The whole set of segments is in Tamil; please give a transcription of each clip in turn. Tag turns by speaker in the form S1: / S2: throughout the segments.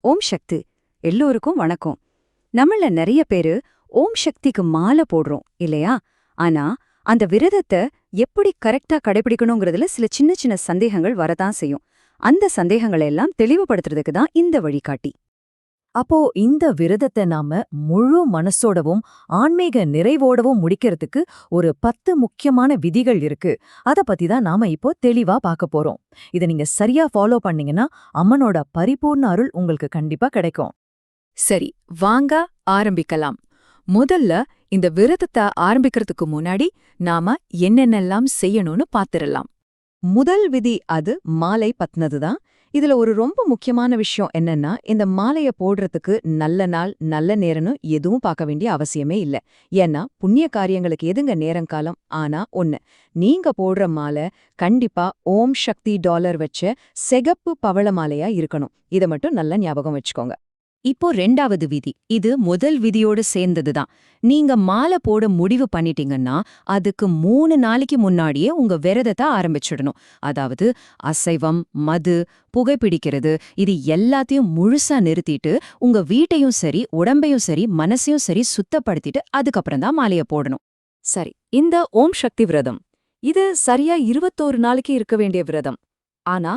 S1: ஓம் சக்தி. எல்லோருக்கும் வணக்கம். நம்மள நிறைய பேரு ஓம் சக்திக்கு மாலை போடுறோம் இல்லையா? ஆனா அந்த விரதத்தை எப்படி கரெக்டா கடைபிடிக்கணுங்கிறதுல சில சின்ன சின்ன சந்தேகங்கள் வரதான் செய்யும். அந்த சந்தேகங்களை எல்லாம் தெளிவுபடுத்துறதுக்கு தான் இந்த வழிகாட்டி.
S2: அப்போ இந்த விரதத்தை நாம முழு மனசோடவும் ஆன்மீக நிறைவோடவும் முடிக்கிறதுக்கு ஒரு பத்து முக்கியமான விதிகள் இருக்கு. அத பத்தி தான் நாம இப்போ தெளிவா பார்க்க போறோம். இத நீங்க சரியா ஃபாலோ பண்ணீங்கன்னா அம்மனோட பரிபூர்ண அருள் உங்களுக்கு கண்டிப்பா கிடைக்கும்.
S3: சரி வாங்க ஆரம்பிக்கலாம். முதல்ல இந்த விரதத்தை ஆரம்பிக்கிறதுக்கு முன்னாடி நாம என்னென்னலாம் செய்யணும்னு பாத்துரலாம்.
S1: முதல் விதி அது மாலை பத்னதுதான். இதுல ஒரு ரொம்ப முக்கியமான விஷயம் என்னன்னா இந்த மாலைய போடுறதுக்கு நல்ல நாள் நல்ல நேரம்னு எதுவும் பார்க்க வேண்டிய அவசியமே இல்ல. ஏன்னா புண்ணிய காரியங்களுக்கு எதுங்க நேரங்காலம் ஆனா ஒண்ணு நீங்க போடுற மாலை கண்டிப்பா ஓம் சக்தி டாலர் வச்ச செகப்பு பவள மாலையா இருக்கணும். இத மட்டும் நல்ல ஞாபகம் வச்சுக்கோங்க. இப்போ ரெண்டாவது விதி. இது முதல் விதியோடு சேர்ந்ததுதான். நீங்க மாலை போட முடிவு பண்ணிட்டீங்கன்னா அதுக்கு மூணு நாளைக்கு முன்னாடியே உங்க விரதத்தை ஆரம்பிச்சிடணும். அதாவது அசைவம் மது புகைப்பிடிக்கிறது இது எல்லாத்தையும் முழுசா நிறுத்திட்டு உங்க வீட்டையும் சரி உடம்பையும் சரி மனசையும் சரி சுத்தப்படுத்திட்டு அதுக்கப்புறம் தான் மாலைய போடணும். சரி இந்த ஓம் சக்தி விரதம். இது சரியா இருபத்தோரு நாளைக்கு இருக்க வேண்டிய விரதம். ஆனா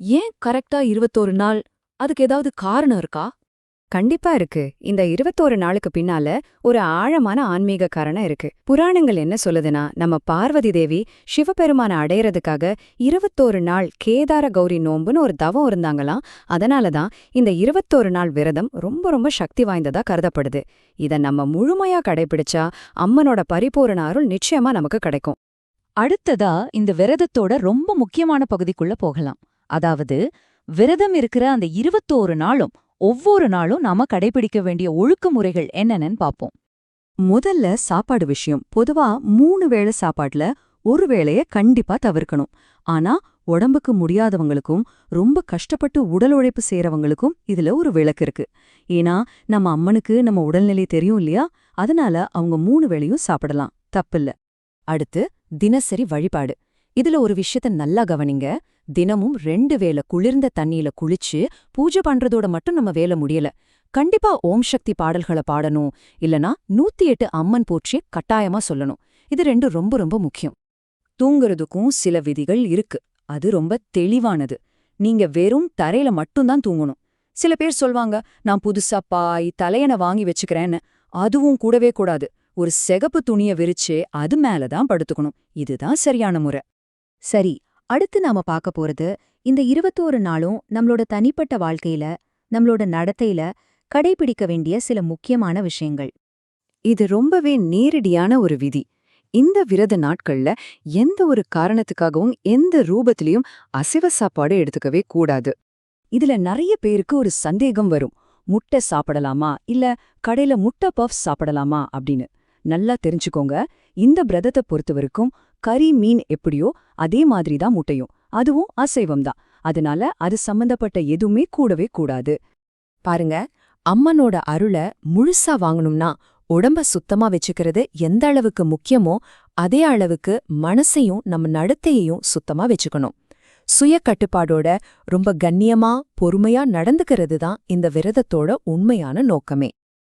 S1: ஏன் கரெக்டா இருபத்தோரு நாள்? அதுக்கு ஏதாவது காரணம் இருக்கா? கண்டிப்பா இருக்கு. இந்த இருபத்தோரு நாளுக்கு பின்னால ஒரு ஆழமான ஆன்மீக காரணம் இருக்கு. புராணங்கள் என்ன சொல்லுதுன்னா நம்ம பார்வதி தேவி சிவபெருமான அடையறதுக்காக இருபத்தோரு நாள் கேதார கௌரி நோம்புன்னு ஒரு தவம் இருந்தாங்களாம். அதனாலதான் இந்த இருபத்தோரு நாள் விரதம் ரொம்ப ரொம்ப சக்தி வாய்ந்ததா கருதப்படுது. இத நம்ம முழுமையா கடைபிடிச்சா அம்மனோட பரிபூரண அருள் நிச்சயமா நமக்கு கிடைக்கும்.
S2: அடுத்ததா இந்த விரதத்தோட ரொம்ப முக்கியமான பகுதிக்குள்ள போகலாம். அதாவது விரதம் இருக்கிற அந்த இருபத்தோரு நாளும் ஒவ்வொரு நாளும் நாம கடைபிடிக்க வேண்டிய ஒழுக்கமுறைகள் என்னென்னு பாப்போம்
S1: முதல்ல சாப்பாடு விஷயம். பொதுவா மூணு வேளை சாப்பாட்டுல ஒரு வேளைய கண்டிப்பா தவிர்க்கணும். ஆனா உடம்புக்கு முடியாதவங்களுக்கும் ரொம்ப கஷ்டப்பட்டு உடல் உழைப்பு செய்யறவங்களுக்கும் இதுல ஒரு விளக்கு இருக்கு. ஏன்னா நம்ம அம்மனுக்கு நம்ம உடல்நிலை தெரியும் இல்லையா? அதனால அவங்க மூணு வேளையும் சாப்பிடலாம். தப்பில்ல. அடுத்து தினசரி வழிபாடு. இதுல ஒரு விஷயத்த நல்லா கவனிங்க. தினமும் ரெண்டு வேளை குளிர்ந்த தண்ணியில குளிச்சு பூஜை பண்றதோட மட்டும் நம்ம வேலை முடியல. கண்டிப்பா ஓம் சக்தி பாடல்களை பாடணும். இல்லனா நூத்தி எட்டு அம்மன் போற்றிய கட்டாயமா சொல்லணும். இது ரெண்டும் ரொம்ப ரொம்ப முக்கியம். தூங்குறதுக்கும் சில விதிகள் இருக்கு. அது ரொம்ப தெளிவானது. நீங்க வெறும் தரையில மட்டும்தான் தூங்கணும். சில பேர் சொல்வாங்க நான் புதுசா பாய் தலையணை வாங்கி வச்சுக்கிறேன்னு. அதுவும் கூடவே கூடாது. ஒரு செகப்பு துணிய விரிச்சு அது மேலதான் படுத்துக்கணும். இதுதான் சரியான முறை. சரி அடுத்து நாம பார்க்க போறது இந்த இருபத்தோரு நாளும் நம்மளோட தனிப்பட்ட வாழ்க்கையில நம்மளோட நடத்தையில கடைபிடிக்க வேண்டிய சில முக்கியமான விஷயங்கள். இது ரொம்பவே நேரடியான ஒரு விதி. இந்த விரத நாட்கள்ல எந்த ஒரு காரணத்துக்காகவும் எந்த ரூபத்திலையும் அசைவ சாப்பாடு எடுத்துக்கவே கூடாது. இதுல நிறைய பேருக்கு ஒரு சந்தேகம் வரும். முட்டை சாப்பிடலாமா? இல்ல கடையில முட்டை பஃப் சாப்பிடலாமா? அப்படின்னு. நல்லா தெரிஞ்சுக்கோங்க. இந்த விரதத்தை பொறுத்தவரைக்கும் கறி மீன் எப்படியோ அதே மாதிரி தான் முட்டையும். அதுவும் அசைவம் தான் அதனால அது சம்பந்தப்பட்ட எதுவுமே கூடவே கூடாது. பாருங்க அம்மனோட அருளை முழுசா வாங்கணும்னா உடம்ப சுத்தமா வச்சுக்கிறது எந்த அளவுக்கு முக்கியமோ அதே அளவுக்கு மனசையும் நம்ம நடத்தையையும் சுத்தமா வச்சுக்கணும். சுய கட்டுப்பாடோட ரொம்ப கண்ணியமா பொறுமையா நடந்துக்கிறது தான் இந்த விரதத்தோட உண்மையான நோக்கமே.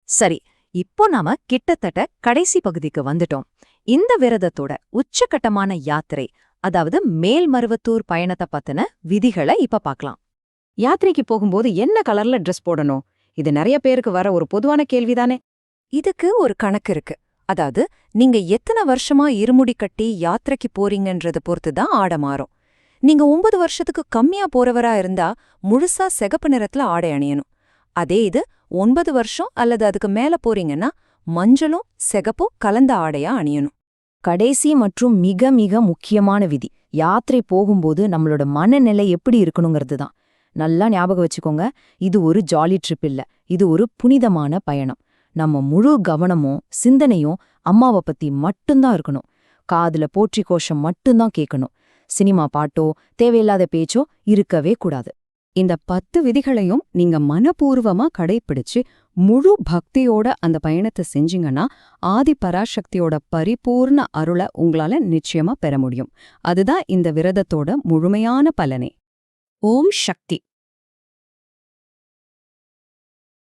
S1: சரி இப்போ நாம கிட்டத்தட்ட கடைசி பகுதிக்கு வந்துட்டோம். இந்த விரதத்தோட உச்சகட்டமான யாத்திரை அதாவது மேல்மருவத்தூர் பயணத்தை பத்தின விதிகளை இப்ப பார்க்கலாம் யாத்திரைக்கு போகும்போது என்ன கலர்ல ட்ரெஸ் போடணும்? இது நிறைய பேருக்கு வர ஒரு பொதுவான கேள்விதானே. இதுக்கு ஒரு கணக்கு இருக்கு. அதாவது நீங்க எத்தனை வருஷமா இருமுடி கட்டி யாத்திரைக்கு போறீங்கன்றத பொறுத்து தான் ஆட மாறும். நீங்க ஒன்பது வருஷத்துக்கு கம்மியா போறவரா இருந்தா முழுசா சிகப்பு நிறத்துல ஆடை அணியணும். அதே இது ஒன்பது வருஷம் அல்லது அதுக்கு மேல போறீங்கன்னா மஞ்சளும் செகப்பும் கலந்த ஆடையா அணியணும். கடைசி மற்றும் மிக மிக முக்கியமான விதி யாத்திரை போகும்போது நம்மளோட மனநிலை எப்படி இருக்கணுங்கிறது தான் நல்லா ஞாபகம் வச்சுக்கோங்க இது ஒரு ஜாலி ட்ரிப் இல்ல இது ஒரு புனிதமான பயணம். நம்ம முழு கவனமும் சிந்தனையும் அம்மாவை பத்தி மட்டும்தான் இருக்கணும். காதுல போற்றி கோஷம் மட்டும்தான் கேட்கணும் சினிமா பாட்டோ தேவையில்லாத பேச்சோ இருக்கவே கூடாது. இந்த பத்து விதிகளையும் நீங்க மனப்பூர்வமா கடைபிடிச்சு முழு பக்தியோட அந்த பயணத்தை செஞ்சீங்கன்னா ஆதி பராசக்தியோட பரிபூர்ண அருளை உங்களால நிச்சயமா பெற முடியும். அதுதான் இந்த விரதத்தோட முழுமையான பலனே. ஓம் சக்தி.